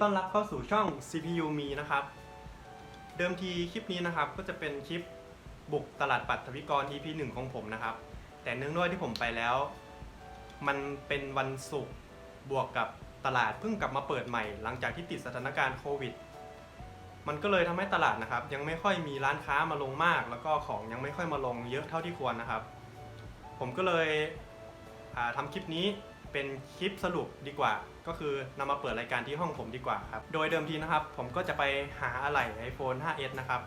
ต้อนรับเข้าสู่ช่อง CPU มีนะครับ เดิมทีคลิปนี้นะครับก็จะเป็นคลิปบุกตลาดปัตวิกร EP 1ของผมนะครับ แต่เนื่องด้วยที่ผมไปแล้ว มันเป็นวันศุกร์บวกกับตลาดเพิ่งกลับมาเปิดใหม่ หลังจากที่ติดสถานการณ์โควิด มันก็เลยทำให้ตลาดนะครับ ยังไม่ค่อยมีร้านค้ามาลงมาก แล้วก็ของยังไม่ค่อยมาลงเยอะเท่าที่ควรนะครับ ผมก็เลยอ่าทำคลิปนี้ เป็นคลิปสรุปดีกว่า ก็คือนำมาเปิดรายการที่ห้องผมดีกว่าครับ โดยเดิมทีนะครับ ผมก็จะไปหาอะไหล่ iPhone 5s นะครับ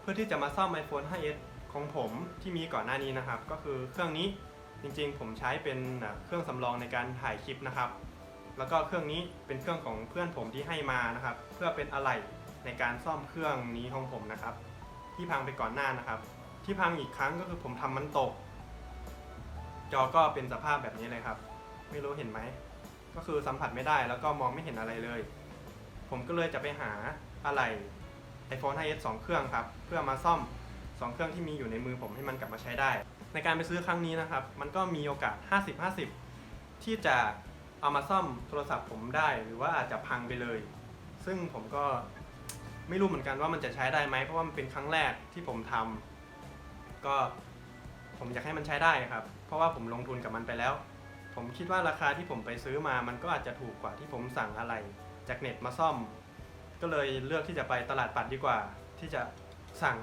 เพื่อที่จะมาซ่อม iPhone 5s ของผมที่มีก่อนหน้านี้นะครับ ก็คือเครื่องนี้จริงๆ ผมใช้เป็นเครื่องสำรองในการถ่ายคลิปนะครับ แล้วก็เครื่องนี้เป็นเครื่องของเพื่อนผมที่ให้มานะครับ เพื่อเป็นอะไหล่ในการซ่อมเครื่องนี้ของผมนะครับ ที่พังไปก่อนหน้านะครับ ที่พังอีกครั้งก็คือผมทำมันตก จอก็เป็นสภาพแบบนี้เลยครับ ไม่รู้เห็นไหม ก็คือสัมผัสไม่ได้แล้วก็มองไม่เห็นอะไรเลย ผมก็เลยจะไปหาอะไร iPhone 5s 2 เครื่องครับ เพื่อมาซ่อม 2 เครื่องที่มีอยู่ในมือผมให้มันกลับมาใช้ได้ ในการไปซื้อครั้งนี้นะครับ มันก็มีโอกาส 50-50 ที่จะเอามาซ่อมโทรศัพท์ผมได้หรือว่าอาจจะพังไปเลย ซึ่งผมก็ไม่รู้เหมือนกันว่ามันจะใช้ได้ไหมเพราะว่ามันเป็นครั้งแรกที่ผมทำก็ผมอยากให้มันใช้ได้ครับ เพราะว่าผมลงทุนกับมันไปแล้ว ผมคิดว่าราคาที่ผมไปซื้อมามันก็อาจจะถูกกว่าที่ผมสั่งอะไร จากเน็ตมาซ่อม ก็เลยเลือกที่จะไปตลาดปัดดีกว่า ที่จะสั่ง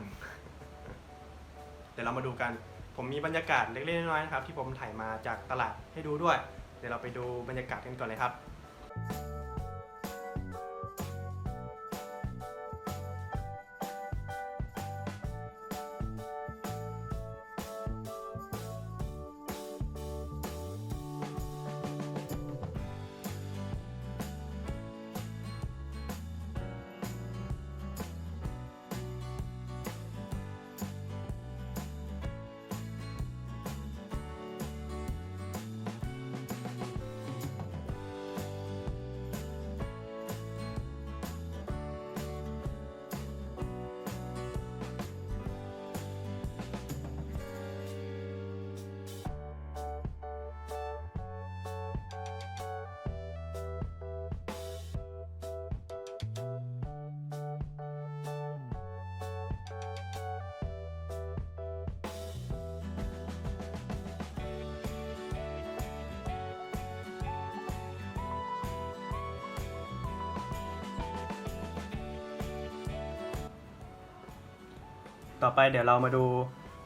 เดี๋ยวเรามาดูกัน ผมมีบรรยากาศเล็กๆน้อยๆนะครับ ที่ผมถ่ายมาจากตลาดให้ดูด้วย เดี๋ยวเราไปดูบรรยากาศกันก่อนเลยครับ ต่อไปเดี๋ยวเรามาดู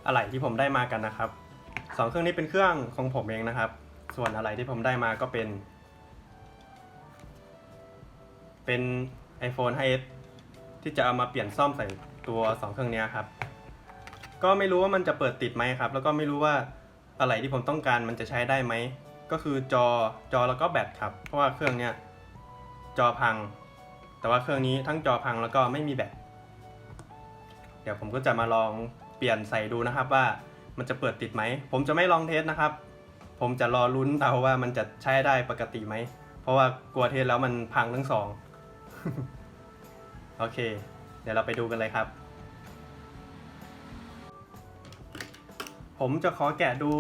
อะไหล่ที่ผมได้มากันนะครับสองเครื่องนี้เป็นเครื่องของผมเองนะครับ ส่วนอะไหล่ที่ผมได้มาก็เป็น เป็น iPhone 5s ที่จะเอามาเปลี่ยนซ่อมใส่ตัวสองเครื่องนี้ครับ ก็ไม่รู้ว่ามันจะเปิดติดไหมครับ แล้วก็ไม่รู้ว่าอะไหล่ที่ผมต้องการมันจะใช้ได้ไหม ก็คือจอ จอแล้วก็แบตครับ เพราะว่าเครื่องเนี้ยจอพัง แต่ว่าเครื่องนี้ทั้งจอพังแล้วก็ไม่มีแบต ดี๋ยวผมก็จะมาลองเปลี่ยนใส่ดูนะครับว่ามันจะเปิดติดไหม ผมจะไม่ลองเทสนะครับ ผมจะรอลุ้นเอาว่ามันจะใช้ได้ปกติไหม เพราะว่ากลัวเทสแล้วมันพังทั้งสองโอเค เดี๋ยวเราไปดูกันเลยครับ ผมจะขอแกะดู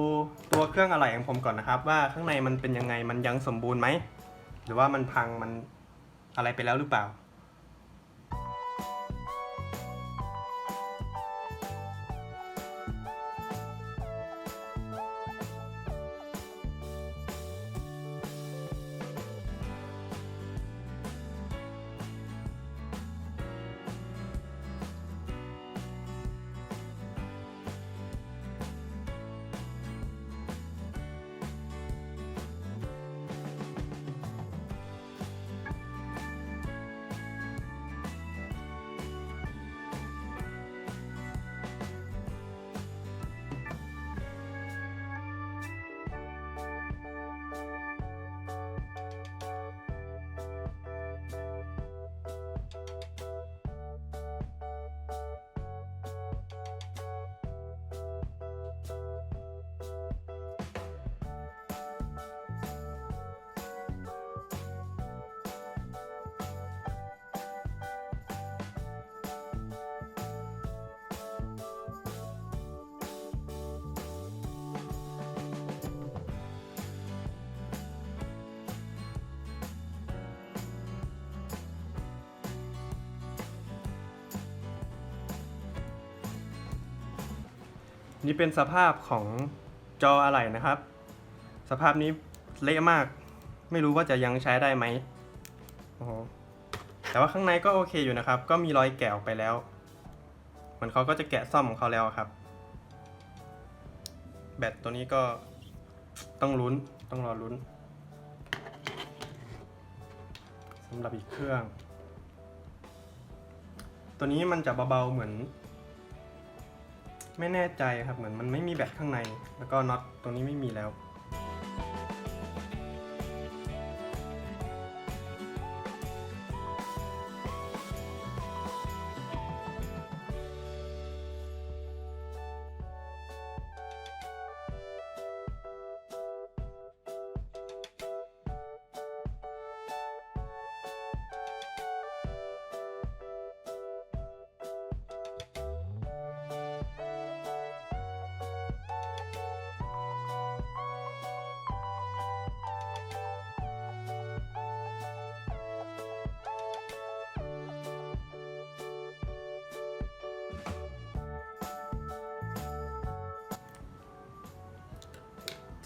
ตัวเครื่องอะไหล่ของผมก่อนนะครับ ว่าข้างในมันเป็นยังไงมันยังสมบูรณ์ไหม หรือว่ามันพังมันอะไรไปแล้วหรือเปล่า นี่เป็นสภาพของจออะไหล่นะครับ สภาพนี้เละมาก ไม่รู้ว่าจะยังใช้ได้ไหมโอ้โหแต่ว่าข้างในก็โอเคอยู่นะครับ ก็มีรอยแกะออกไปแล้ว เหมือนเขาก็จะแกะซ่อมของเขาแล้วครับ แบตตัวนี้ก็ต้องลุ้นต้องรอลุ้นสำหรับอีกเครื่อง ตัวนี้มันจะเบาๆเหมือน ไม่แน่ใจครับเหมือนมันไม่มีแบตข้างใน แล้วก็น็อตตรงนี้ไม่มีแล้ว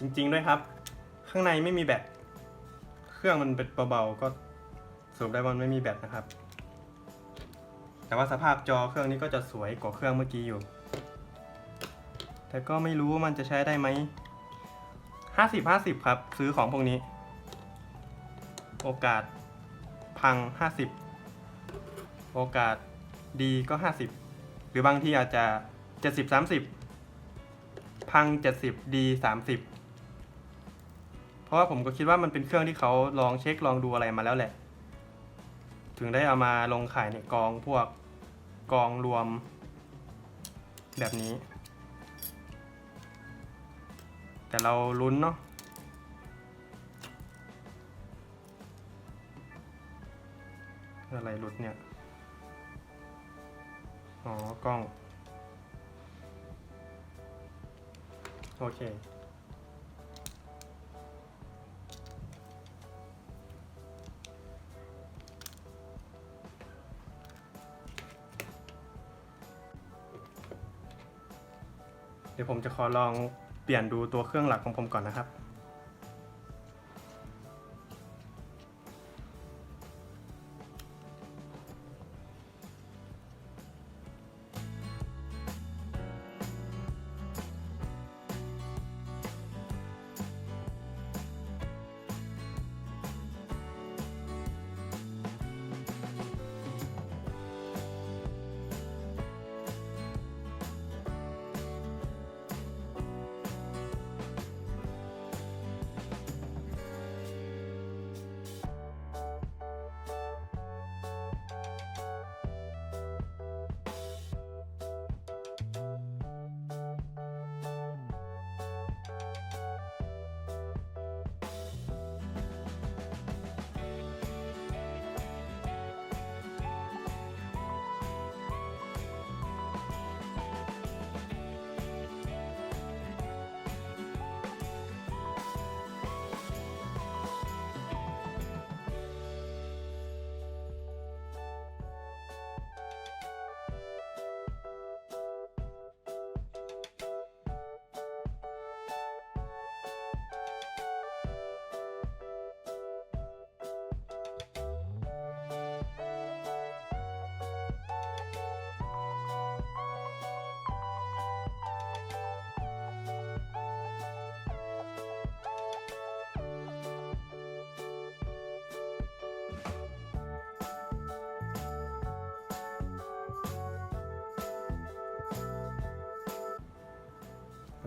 จริง ๆ ด้วยครับ ข้างในไม่มีแบต เครื่องมันเป็นเบาๆก็สรุปได้ว่ามันไม่มีแบตนะครับ แต่ว่าสภาพจอเครื่องนี้ก็จะสวยกว่าเครื่องเมื่อกี้อยู่ แต่ก็ไม่รู้ว่ามันจะใช้ได้ไหมห้าสิบห้าสิบครับ ซื้อของพวกนี้ โอกาสพังห้าสิบโอกาสดีก็ห้าสิบหรือบางที่อาจจะเจ็ดสิบสามสิบพังเจ็ดสิบดีสามสิบ ราะว่าผมก็คิดว่ามันเป็นเครื่องที่เขาลองเช็คลองดูอะไรมาแล้วแหละ ถึงได้เอามาลงขายในกองพวกกองรวมแบบนี้ แต่เราลุ้นเนาะอะไรหลุดเนี่ย อ๋อ กล้อง โอเค ดี๋ยวผมจะขอลองเปลี่ยนดูตัวเครื่องหลักของผมก่อนนะครับ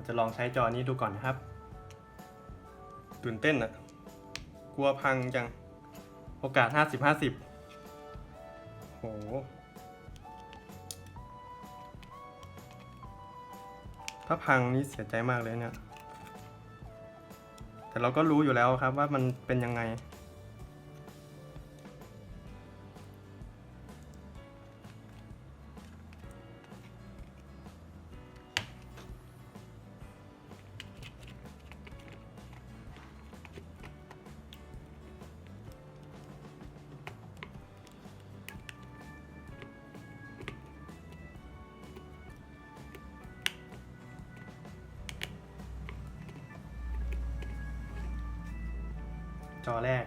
จะลองใช้จอนี้ดูก่อนนะครับ ตื่นเต้นอะกลัวพังจัง โอกาส 50 50 โห ถ้าพังนี่เสียใจมากเลยเนี่ย แต่เราก็รู้อยู่แล้วครับว่ามันเป็นยังไง จอแรก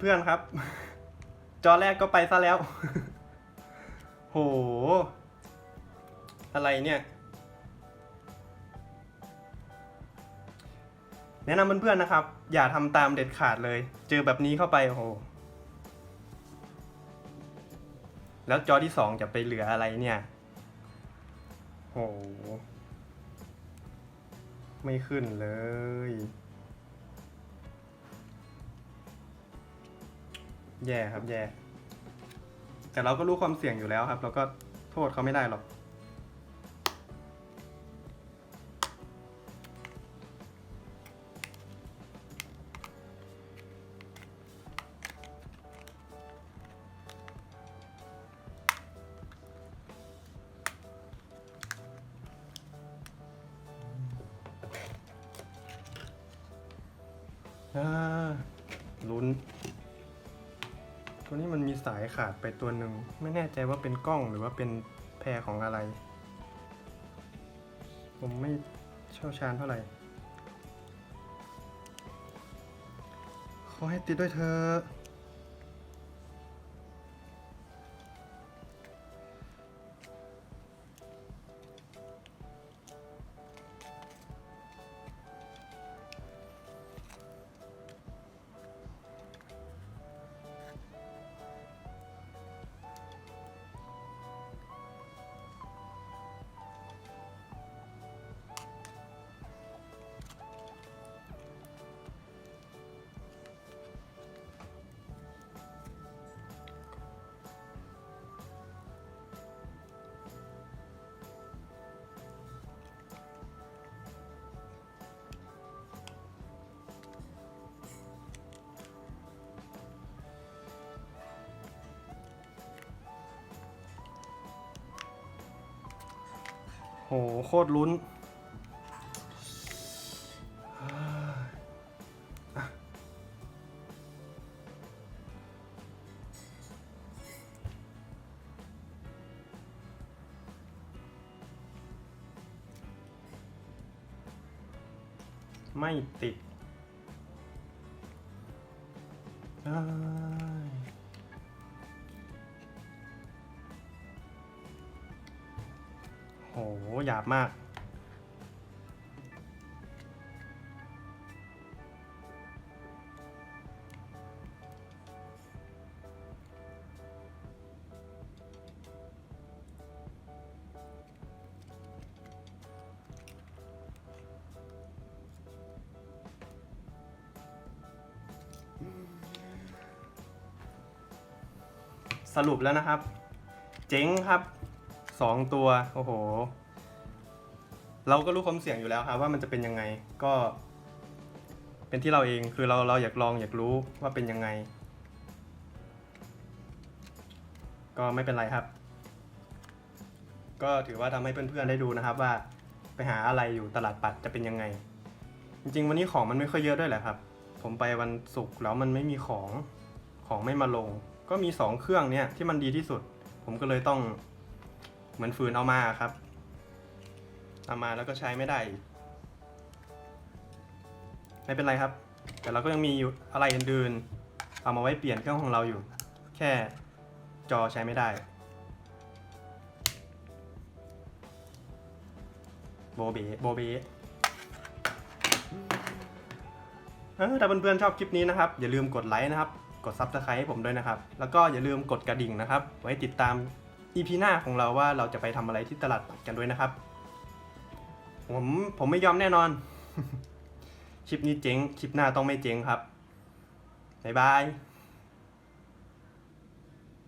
เพื่อนๆครับ จอแรกก็ไปซะแล้ว โห อะไรเนี่ย แนะนำเพื่อนๆนะครับ อย่าทำตามเด็ดขาดเลย เจอแบบนี้เข้าไปโอ้โห แล้วจอที่สองจะไปเหลืออะไรเนี่ย โห ไม่ขึ้นเลย แย่ครับแย่ แต่เราก็รู้ความเสี่ยงอยู่แล้วครับ เราก็โทษเขาไม่ได้หรอก ขาดไปตัวหนึ่ง ไม่แน่ใจว่าเป็นกล้องหรือว่าเป็นแพรของอะไร ผมไม่เชี่ยวชาญเท่าไหร่ขอให้ติดด้วยเธอ โหโคตรลุ้นไม่ติด หหยาบมาก สรุปแล้วนะครับ เจ๊งครับ สองตัว โอ้โห เราก็รู้ความเสี่ยงอยู่แล้วครับว่ามันจะเป็นยังไง ก็ เป็นที่เราเอง คือเราเราอยากลองอยากรู้ว่าเป็นยังไง ก็ไม่เป็นไรครับ ก็ถือว่าทำให้เพื่อนๆได้ดูนะครับว่าไปหาอะไรอยู่ตลาดปัดจะเป็นยังไง จริงๆ วันนี้ของมันไม่ค่อยเยอะด้วยแหละครับ ผมไปวันศุกร์แล้วมันไม่มีของ ของไม่มาลง ก็มีสองเครื่องเนี่ยที่มันดีที่สุด ผมก็เลยต้อง เหมือนฝืนเอามาครับเอามาแล้วก็ใช้ไม่ได้ ไม่เป็นไรครับ แต่เราก็ยังมีอะไรอื่นๆ เอามาไว้เปลี่ยนเครื่องของเราอยู่ แค่จอใช้ไม่ได้ โบเบโบเบถ้าเพื่อนๆชอบคลิปนี้นะครับ อย่าลืมกดไลค์นะครับ กดซับสไครต์ให้ผมด้วยนะครับ แล้วก็อย่าลืมกดกระดิ่งนะครับ ไว้ติดตาม EP หน้าของเราว่าเราจะไปทำอะไรที่ตลาดปัดกันด้วยนะครับ ผมผมไม่ยอมแน่นอน คลิปนี้เจ๊ง คลิปหน้าต้องไม่เจ๊งครับ บ๊ายบาย